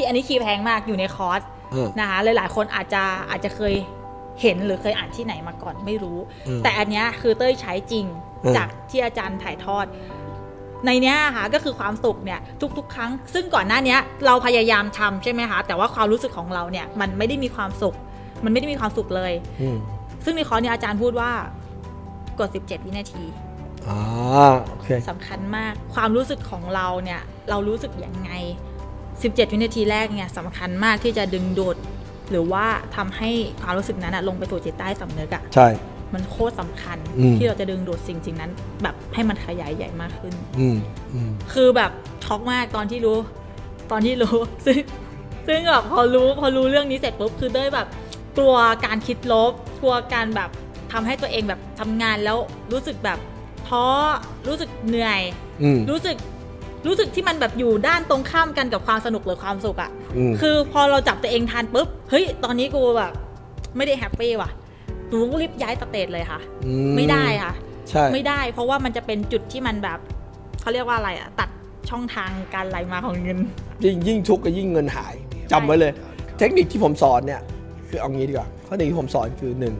ที่อันนี้คีย์แพงมากอยู่ในคอร์สเออ นะคะหลายๆคนอาจจะอาจจะเคยเห็นหรือเคยอ่านที่ไหนมาก่อนไม่รู้ อืมแต่อันเนี้ยคือเต้ยใช้จริงอืม จากที่อาจารย์ถ่ายทอด ในเนี้ยค่ะก็คือความสุขเนี่ยทุกๆ ครั้ง ซึ่งก่อนหน้าเนี้ยเราพยายามทำใช่ไหมคะแต่ว่าความรู้สึกของเราเนี่ยมันไม่ได้มีความสุข มันไม่ได้มีความสุขเลย อืมซึ่งในคอร์สเนี่ยอาจารย์พูดว่ากด 17 วินาที อ่าโอเค สำคัญมากความรู้สึกของเราเนี่ย เรารู้สึกยังไง 17 วินาทีแรกเนี่ยสำคัญมากที่จะดึงดูดหรือว่าทำให้ความรู้สึกนั้นอะลงไปสู่จิตใต้สำนึกอะใช่ มันโคตรสำคัญอืมที่เราจะดึงดูดสิ่งสิ่งนั้น แบบให้มันขยายใหญ่มากขึ้น อืมอืมคือแบบช็อกมากตอนที่รู้ ตอนที่รู้ ซึ่งซึ่งแบบพอรู้พอรู้เรื่องนี้เสร็จปุ๊บคือเต้ยแบบ กลัวการคิดลบกลัวการแบบทำให้ตัวเองแบบทำงานแล้วรู้สึกแบบท้อรู้สึกเหนื่อยอืมรู้สึก รู้สึกที่มันแบบอยู่ด้านตรงข้ามกันกับความสนุกหรือความสุขอะอืม คือพอเราจับตัวเองทานปุ๊บเฮ้ยตอนนี้กูแบบไม่ได้แฮปปี้ว่ะหนูรีบย้ายสเตจเลยค่ะ อืไม่ได้ค่ะ ใช่ ไม่ได้ เพราะว่ามันจะเป็นจุดที่มันแบบเขาเรียกว่าอะไรอะตัดช่องทางการไหลมาของเงิน ยิ่งยิ่งทุกข์ก็ยิ่งเงินหายจำไว้เลย เทคนิคที่ผมสอนเนี่ย คือเอางี้ดีกว่าข้อหนึ่งที่ผมสอนคือหนึ่ง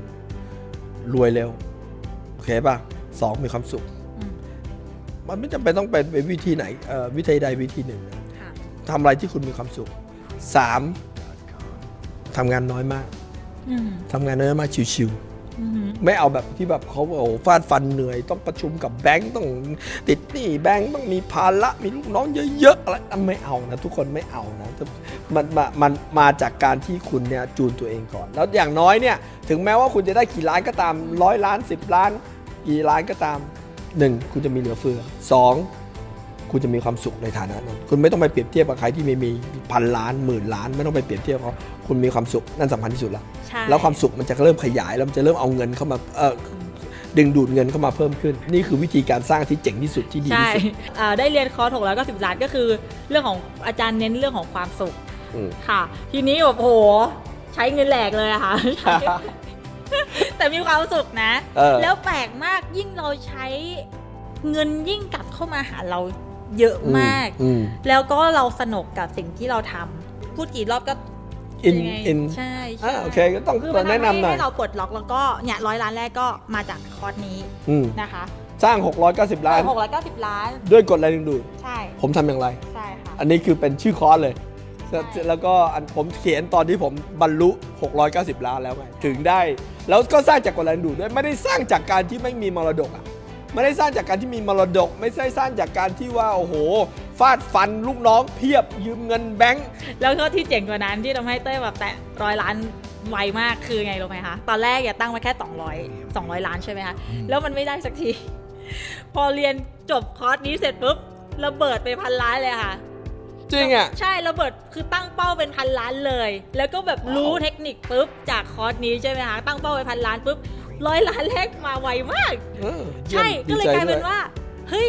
รวยเร็ว โอเคป่ะสองมีความสุขอื มมันไม่จำเป็นต้องเป็นวิธีไหนเอ่อวิธีใดวิธีหนึ่งนะค่ะทำอะไรที่คุณมีความสุขสามทำงานน้อยมากอืมทำงานน้อยมากชิวอืมๆไม่เอาแบบที่แบบเขาโอ้โหฟาดฟันเหนื่อย ต้องประชุมกับแบงก์ต้องติดหนี้แบงก์ต้องมีภาระมีลูกน้องเยอะๆอะไรไม่เอานะ ทุกคนไม่เอานะมันมามันมาจากการที่คุณเนี่ยจูนตัวเองก่อน แล้วอย่างน้อยเนี่ย ถึงแม้ว่าคุณจะได้กี่ล้านก็ตามร้อยล้านสิบล้าน กี่ล้านก็ตาม หนึ่งคุณจะมีเหลือเฟือสองคุณจะมีความสุขในฐานะนั้น คุณไม่ต้องไปเปรียบเทียบกับใครที่มีมีพันล้านหมื่นล้าน ไม่ต้องไปเปรียบเทียบเขาคุณมีความสุขนั่นสำคัญที่สุดแล้วใช่แล้วความสุขมันจะเริ่มขยายแล้วมันจะเริ่มเอาเงินเข้ามาเออดึงดูดเงินเข้ามาเพิ่มขึ้น นี่คือวิธีการสร้างที่เจ๋งที่สุดที่ดีใช่ที่สุดอ่าได้เรียนคอร์สหกแล้วก็สิบล้านก็คือ เรื่องของอาจารย์เน้นเรื่องของความสุขอืม ค่ะ ทีนี้แบบโหใช้เงินแหลกเลยอะค่ะ แต่มีความสุขนะ เออ แล้วแปลกมากยิ่งเราใช้เงินยิ่งกลับเข้ามาหาเราเยอะมาก อืมแล้วก็เราสนุกกับสิ่งที่เราทำพูดกี่รอบก็อินยังไงอินใช่ใช่อ่าโอเคก็ต้องคือมันแนะทำให้นำหน่อยให้เราปลดล็อกแล้วก็เนี่ยร้อยล้านแรกก็มาจากคอร์สนี้อืมนะคะสร้าง 690 ล้าน หกร้อยเก้าสิบล้าน ด้วยกฎแรงดึงดูดใช่ผมทำอย่างไร ใช่ค่ะ อันนี้คือเป็นชื่อคอร์สเลยใช่แล้วก็อันผมเขียนตอนที่ผมบรรลุ 690 ล้านแล้วไงถึงได้ แล้วก็สร้างจากกฎแรงดึงดูดด้วยไม่ได้สร้างจากการที่ไม่มีมรดกอะไม่ได้สร้างจากการที่มีมรดก ไม่ใช่สร้างจากการที่ว่าโอ้โหฟาดฟันลูกน้องเพียบยืมเงินแบงค์แล้วก็ที่เจ๋งกว่านั้นที่ทำให้เต้ยแบบแตะร้อยล้านไวมากคือไงรู้ไหมคะตอนแรกอย่าตั้งไว้แค่ 200 200 ล้านใช่ไหมคะแล้วมันไม่ได้สักที พอเรียนจบคอร์สนี้เสร็จปุ๊บระเบิดไปพันล้านเลยค่ะ จริงอะ ใช่ระเบิดคือตั้งเป้าเป็นพันล้านเลย แล้วก็แบบรู้ว้าวเทคนิคปุ๊บจากคอร์สนี้ใช่ไหมคะตั้งเป้าไปพันล้านปุ๊บร้อยล้านแรกมาไวมาก เออใช่ยี่ก็มเลยดีใจกลายเป็นด้ว่า เฮ้ย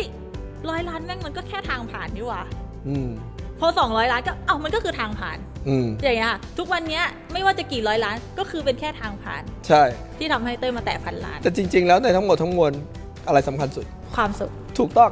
ร้อยล้านแม่งมันก็แค่ทางผ่านนี่หว่าอืมพอ200 ล้านก็เอ้ามันก็คือทางผ่าน อืมอย่างเงี้ยค่ะทุกวันเนี้ยไม่ว่าจะกี่ร้อยล้านก็คือเป็นแค่ทางผ่าน ใช่ ที่ทำให้เต้ยมาแตะพันล้าน แต่จริง ๆ แล้วในทั้งหมดทั้งมวลอะไรสำคัญสุด ความสุข ถูกต้อง